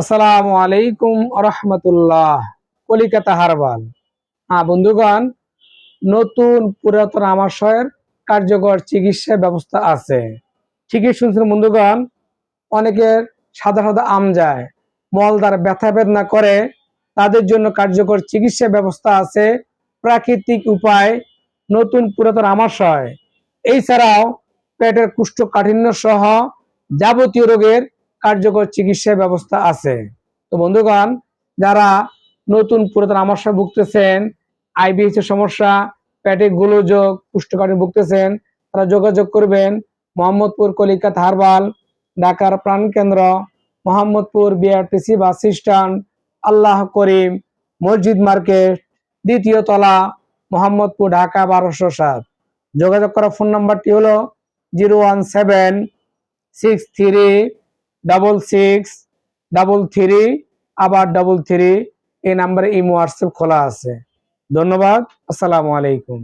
আসসালামু আলাইকুম রহমতুল্লাহ কলিকাতা হারবাল। হ্যাঁ বন্ধুগণ, নতুন পুরাতন আমাশয়ের কার্যকর চিকিৎসা ব্যবস্থা আছে। ঠিকই শুনছেন বন্ধুগণ, অনেকের সাদা সাদা আম যায় মল দ্বারা ব্যথা বেদনা করে, তাদের জন্য কার্যকর চিকিৎসা ব্যবস্থা আছে। প্রাকৃতিক উপায়, নতুন পুরাতন আমাশয়। এছাড়াও পেটের কুষ্ঠকাঠিন্য সহ যাবতীয় রোগের কার্যকর চিকিৎসা ব্যবস্থা আছে। তো বন্ধুগণ, যারা নতুন পুরাতন আমাশয় ভুগতেছেন আইবিএস এর সমস্যা, পেটে গোলযোগ কুষ্ঠকাঠিন্য ভুগতেছেন, তারা যোগাযোগ করবেন মোহাম্মদপুর কলিকাতা হারবাল, ঢাকার প্রাণকেন্দ্র Mohammadpur BRTC bus stand, Allah Karim মসজিদ মার্কেট, দ্বিতীয় তলা, মোহাম্মদপুর, ঢাকা বারোশো সাত। যোগাযোগ করার ফোন নাম্বারটি হলো zero one seven six three double six double three আবার ডাবল থ্রি এই নাম্বারে ইমো হোয়াটসঅ্যাপ খোলা আছে। ধন্যবাদ, আসসালামু আলাইকুম।